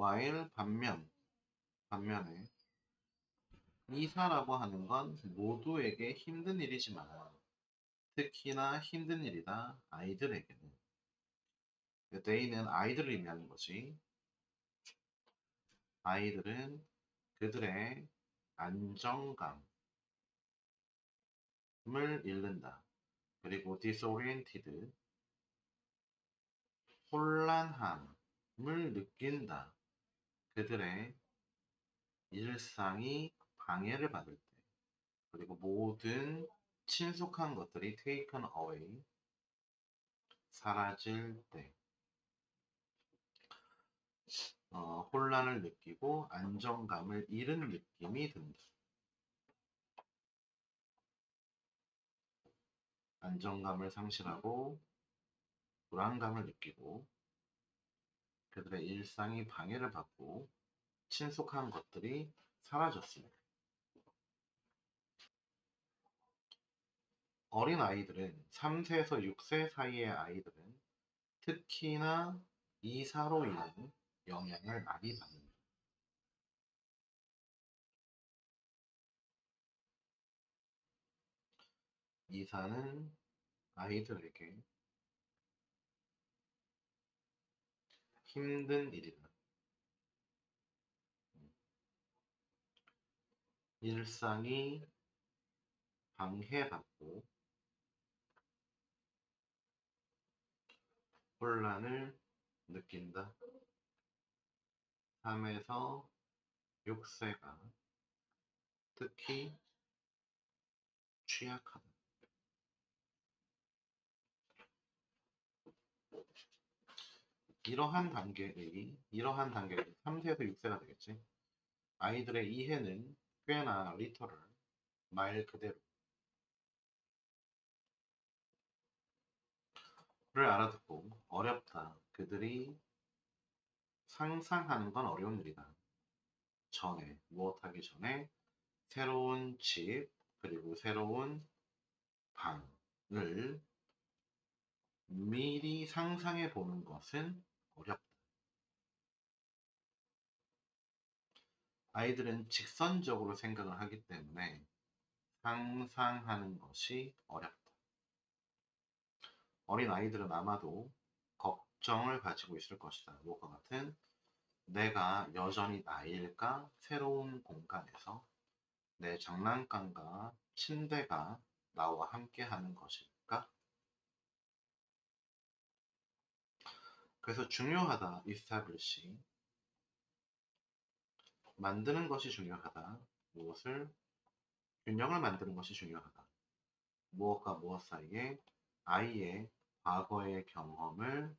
while 반면 반면에 이사라고 하는 건 모두에게 힘든 일이지만 특히나 힘든 일이다 아이들에게는 they는 아이들을 의미하는 거지 아이들은 그들의 안정감을 잃는다. 그리고 disoriented, 혼란함을 느낀다. 그들의 일상이 방해를 받을 때, 그리고 모든 친숙한 것들이 taken away, 사라질 때, 어, 혼란을 느끼고 안정감을 잃은 느낌이 든다. 안정감을 상실하고 불안감을 느끼고 그들의 일상이 방해를 받고 친숙한 것들이 사라졌습니다. 어린 아이들은 3세에서 6세 사이의 아이들은 특히나 이사로 인한 영향을 많이 받는다. 이사는 아이들에게 힘든 일이다. 일상이 방해받고 혼란을 느낀다. 3에서 6세가 특히 취약하다. 이러한 단계의 이러한 단계의 3세에서 6세가 되겠지. 아이들의 이해는 꽤나 리터럴 말 그대로 를 알아듣고 어렵다. 그들이 상상하는 건 어려운 일이다. 전에 무엇하기 전에 새로운 집 그리고 새로운 방을 미리 상상해 보는 것은 어렵다. 아이들은 직선적으로 생각을 하기 때문에 상상하는 것이 어렵다. 어린 아이들은 아마도 걱정을 가지고 있을 것이다. 무엇과 같은 내가 여전히 나일까? 새로운 공간에서 내 장난감과 침대가 나와 함께 하는 것일까? 그래서 중요하다. establish. 만드는 것이 중요하다. 무엇을? 균형을 만드는 것이 중요하다. 무엇과 무엇 사이에 아이의 과거의 경험을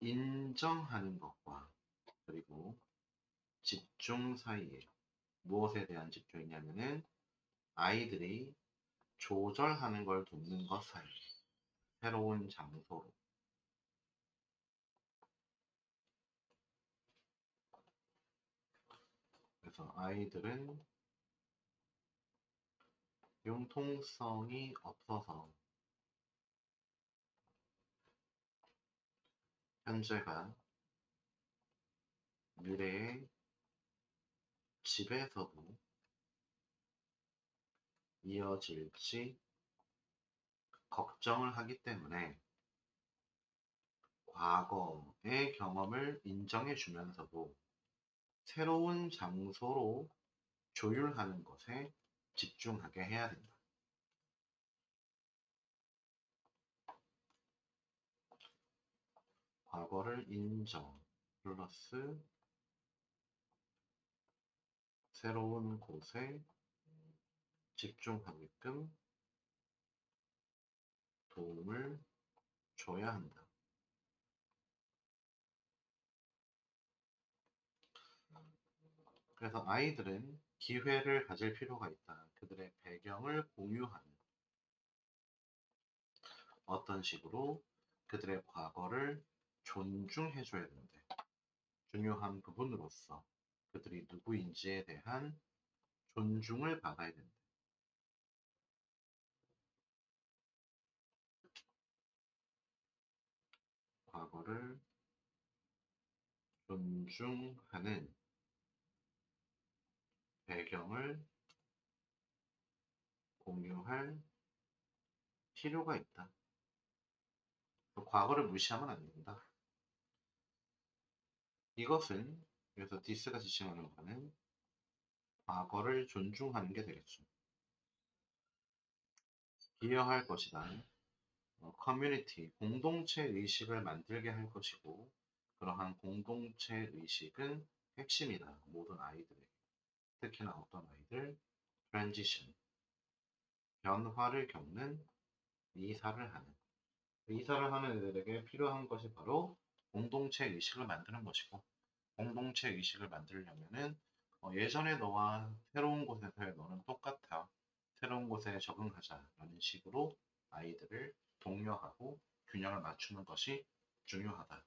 인정하는 것과 그리고 집중 사이에 무엇에 대한 집중이냐면은 아이들이 조절하는 걸 돕는 것 사이 새로운 장소로 그래서 아이들은 융통성이 없어서 현재가 미래의 집에서도 이어질지 걱정을 하기 때문에 과거의 경험을 인정해 주면서도 새로운 장소로 조율하는 것에 집중하게 해야 된다. 과거를 인정 플러스 새로운 곳에 집중하게끔 도움을 줘야 한다. 그래서 아이들은 기회를 가질 필요가 있다. 그들의 배경을 공유하는 어떤 식으로 그들의 과거를 존중해줘야 되는데 중요한 부분으로서 그들이 누구인지에 대한 존중을 받아야 된다. 과거를 존중 존중하는 배경을 공유할 필요가 있다. 과거를 무시하면 안 된다. 이것은 그래서 디스가 지칭하는 바는 과거를 존중하는 게 되겠죠. 기여할 것이다. 어, 커뮤니티, 공동체 의식을 만들게 할 것이고 그러한 공동체 의식은 핵심이다. 모든 아이들에게. 특히나 어떤 아이들, 트랜지션, 변화를 겪는 이사를 하는 이사를 하는 애들에게 필요한 것이 바로 공동체 의식을 만드는 것이고 공동체 의식을 만들려면은 어, 예전에 너와 새로운 곳에서의 너는 똑같아 새로운 곳에 적응하자라는 식으로 아이들을 독려하고 균형을 맞추는 것이 중요하다.